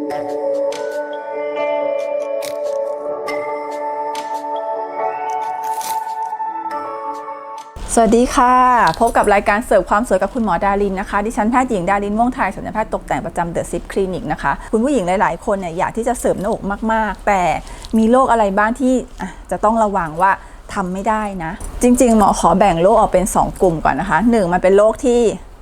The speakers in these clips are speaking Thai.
สวัสดีค่ะ พบกับรายการเสิร์ฟความสวยกับคุณหมอดารินนะคะ ดิฉันแพทย์หญิงดารินม่วงไทยศัลยแพทย์ตกแต่งประจำเดอะซิปคลินิกนะคะ คุณผู้หญิงหลาย ๆ คนเนี่ยอยากที่จะเสริมหน้าอกมาก ๆ แต่มีโรคอะไรบ้างที่จะต้องระวังว่าทำไม่ได้นะ จริง ๆ หมอขอแบ่งโรคออกเป็น 2 กลุ่มก่อนนะคะ 1 มันเป็นโรคที่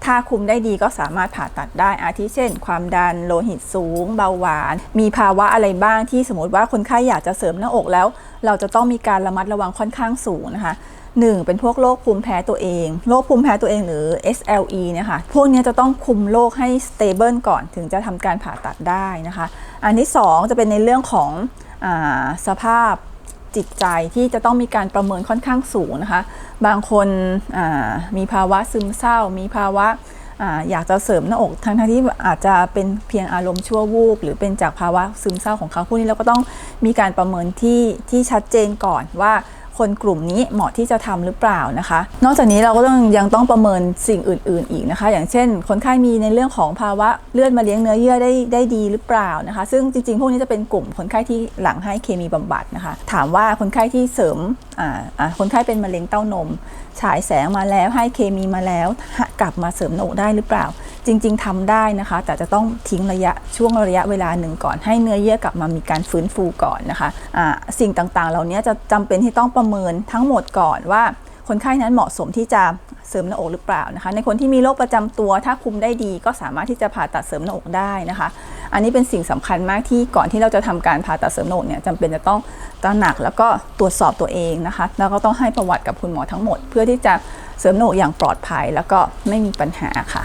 ถ้าคุมได้ดีก็สามารถผ่าตัดได้อาทิเช่น ความดันโลหิตสูง เบาหวาน มีภาวะอะไรบ้างที่สมมติว่าคนไข้อยากจะเสริมหน้าอกแล้ว เราจะต้องมีการระมัดระวังค่อนข้างสูงนะคะหนึ่งเป็นพวกโรคภูมิแพ้ตัวเอง โรคภูมิแพ้ตัวเองหรือ SLE เนี่ยค่ะพวกนี้จะต้องคุมโรคให้ stable ก่อนถึงจะทำการผ่าตัดได้นะคะ อันที่สองจะเป็นในเรื่องของอสภาพ จิตใจที่จะต้องมีการประเมินค่อนข้างสูงนะคะ บางคนมีภาวะซึมเศร้า มีภาวะอ่าอยากจะเสริมหน้าอกทั้งทที่อาจจะเป็นเพียงอารมณ์ชั่ววูบหรือเป็นจากภาวะซึมเศร้าของเขาพวกนี้เราก็ต้องมีการประเมินที่ที่ชัดเจนก่อนว่า คนกลุ่มนี้เหมาะที่จะทำหรือเปล่านะคะ นอกจากนี้เราก็ต้องยังต้องประเมินสิ่งอื่น ๆ อีกนะคะ อย่างเช่น คนไข้มีในเรื่องของภาวะเลือดมาเลี้ยงเนื้อเยื่อได้ได้ดีหรือเปล่านะคะ ซึ่งจริง ๆ พวกนี้จะเป็นกลุ่มคนไข้ที่หลังให้เคมีบำบัดนะคะ ถามว่าคนไข้ที่เสริมอ่าอ่าคนไข้เป็นมะเร็งเต้านม ฉายแสงมาแล้วให้เคมีมาแล้วกลับมาเสริมหน้าอกได้หรือเปล่า จริง ๆทำได้นะคะ แต่จะต้องทิ้งระยะช่วงระยะเวลาหนึ่งก่อน ให้เนื้อเยื่อกลับมามีการฟื้นฟูก่อนนะคะะสิ่งต่างๆ เหล่านี้จะจำเป็นที่ต้องประเมินทั้งหมดก่อนว่าคนไข้นั้นเหมาะสมที่จะเสริมหน้าอกหรือเปล่านะคะ ในคนที่มีโรคประจำตัวถ้าคุมได้ดี ก็สามารถที่จะผ่าตัดเสริมหน้าอกได้นะคะ อันนี้เป็นสิ่งสำคัญมากที่ก่อนที่เราจะทำการผ่าตัดเสริมหน้าอกเนี่ยจำเป็นจะต้องตระหนักแล้วก็ตรวจสอบตัวเองนะคะ แล้วก็ต้องให้ประวัติกับคุณหมอทั้งหมด เพื่อที่จะเสริมหน้าอกอย่างปลอดภัย แล้วก็ไม่มีปัญหาค่ะ